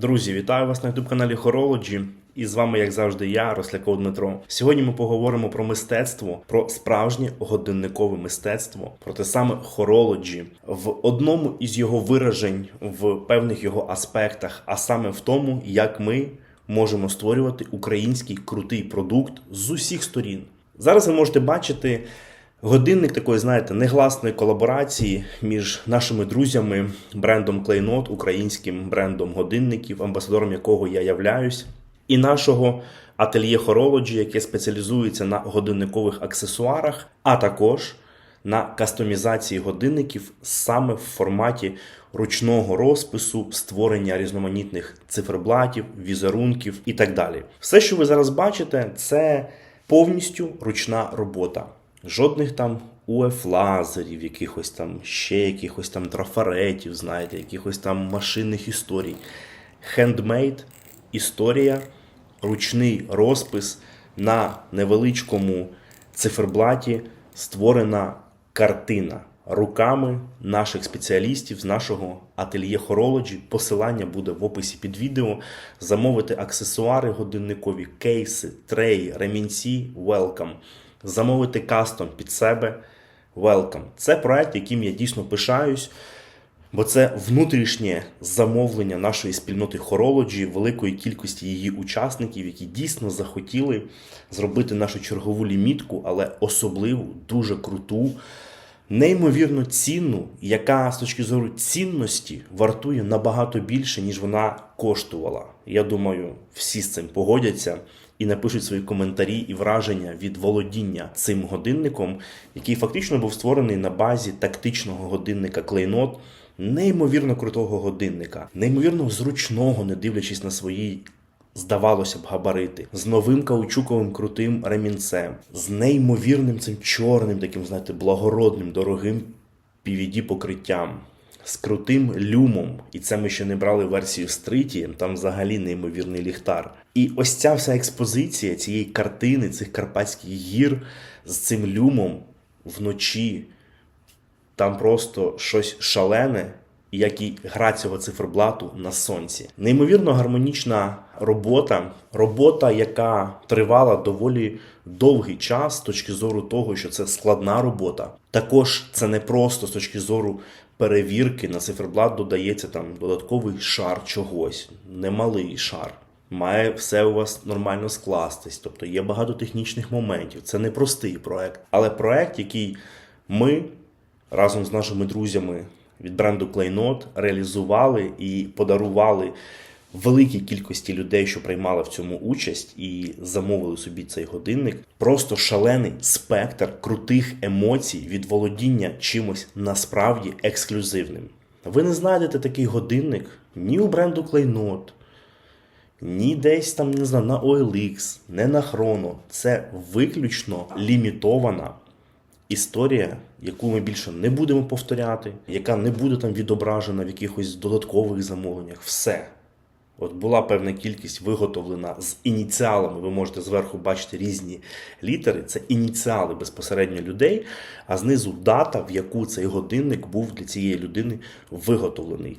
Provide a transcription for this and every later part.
Друзі, вітаю вас на youtube каналі Horology. І з вами, як завжди, я, Росляков Дмитро. Сьогодні ми поговоримо про мистецтво, про справжнє годинникове мистецтво, про те саме Horology. В одному із його виражень в певних його аспектах, а саме в тому, як ми можемо створювати український крутий продукт з усіх сторін. Зараз ви можете бачити годинник такої, знаєте, негласної колаборації між нашими друзями, брендом Клейнот, українським брендом годинників, амбасадором якого я являюсь, і нашого ательє Horology, яке спеціалізується на годинникових аксесуарах, а також на кастомізації годинників саме в форматі ручного розпису, створення різноманітних циферблатів, візерунків і так далі. Все, що ви зараз бачите, це повністю ручна робота. Жодних там УФ-лазерів, якихось там ще якихось там трафаретів, знаєте, якихось там машинних історій. Хендмейд історія, ручний розпис на невеличкому циферблаті створена картина руками наших спеціалістів з нашого ательє Horology. Посилання буде в описі під відео. Замовити аксесуари годинникові, кейси, треї, ремінці welcome. Замовити кастом під себе welcome. Це проект, яким я дійсно пишаюсь. Бо це внутрішнє замовлення нашої спільноти Horology, великої кількості її учасників, які дійсно захотіли зробити нашу чергову лімітку, але особливу, дуже круту, неймовірно цінну, яка з точки зору цінності вартує набагато більше, ніж вона коштувала. Я думаю, всі з цим погодяться і напишуть свої коментарі і враження від володіння цим годинником, який фактично був створений на базі тактичного годинника Клейнот неймовірно крутого годинника, неймовірно зручного, не дивлячись на свої, здавалося б, габарити, з новим каучуковим крутим ремінцем, з неймовірним цим чорним, таким, знаєте, благородним, дорогим PVD покриттям. З крутим люмом, і це ми ще не брали версію з тритієм, там взагалі неймовірний ліхтар. І ось ця вся експозиція цієї картини, цих карпатських гір з цим люмом вночі, там просто щось шалене, як і гра цього циферблату на сонці. Неймовірно гармонічна робота, робота, яка тривала доволі довгий час з точки зору того, що це складна робота. Також це не просто з точки зору перевірки на циферблат додається там додатковий шар чогось, немалий шар. Має все у вас нормально скластись, тобто є багато технічних моментів. Це не простий проект, але проект, який ми разом з нашими друзями від бренду Клейнот реалізували і подарували великій кількості людей, що приймали в цьому участь і замовили собі цей годинник. Просто шалений спектр крутих емоцій від володіння чимось насправді ексклюзивним. Ви не знайдете такий годинник ні у бренду Клейнот, ні десь там, не знаю, на OLX, не на Chrono. Це виключно лімітована історія, яку ми більше не будемо повторяти, яка не буде там відображена в якихось додаткових замовленнях. Все. От була певна кількість виготовлена з ініціалами. Ви можете зверху бачити різні літери. Це ініціали безпосередньо людей, а знизу дата, в яку цей годинник був для цієї людини виготовлений.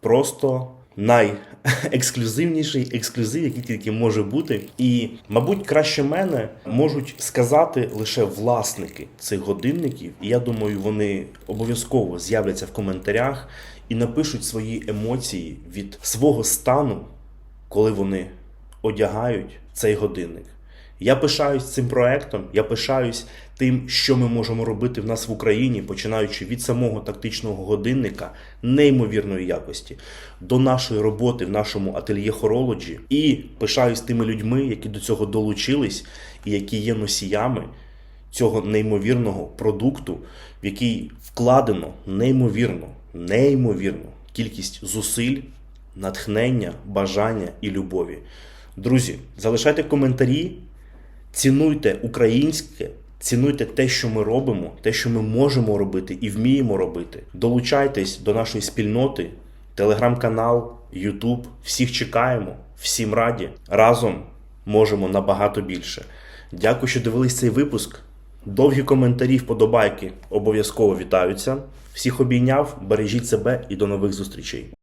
Просто найексклюзивніший ексклюзив, який тільки може бути. І, мабуть, краще мене можуть сказати лише власники цих годинників. І я думаю, вони обов'язково з'являться в коментарях і напишуть свої емоції від свого стану, коли вони одягають цей годинник. Я пишаюсь цим проектом, я пишаюсь тим, що ми можемо робити в нас в Україні, починаючи від самого тактичного годинника неймовірної якості до нашої роботи в нашому ательє Horology. І пишаюсь тими людьми, які до цього долучились і які є носіями цього неймовірного продукту, в який вкладено неймовірно, неймовірно кількість зусиль, натхнення, бажання і любові. Друзі, залишайте коментарі. Цінуйте українське, цінуйте те, що ми робимо, те, що ми можемо робити і вміємо робити. Долучайтесь до нашої спільноти, телеграм-канал, Ютуб. Всіх чекаємо, всім раді. Разом можемо набагато більше. Дякую, що дивились цей випуск. Довгі коментарі, вподобайки обов'язково вітаються. Всіх обійняв, бережіть себе і до нових зустрічей.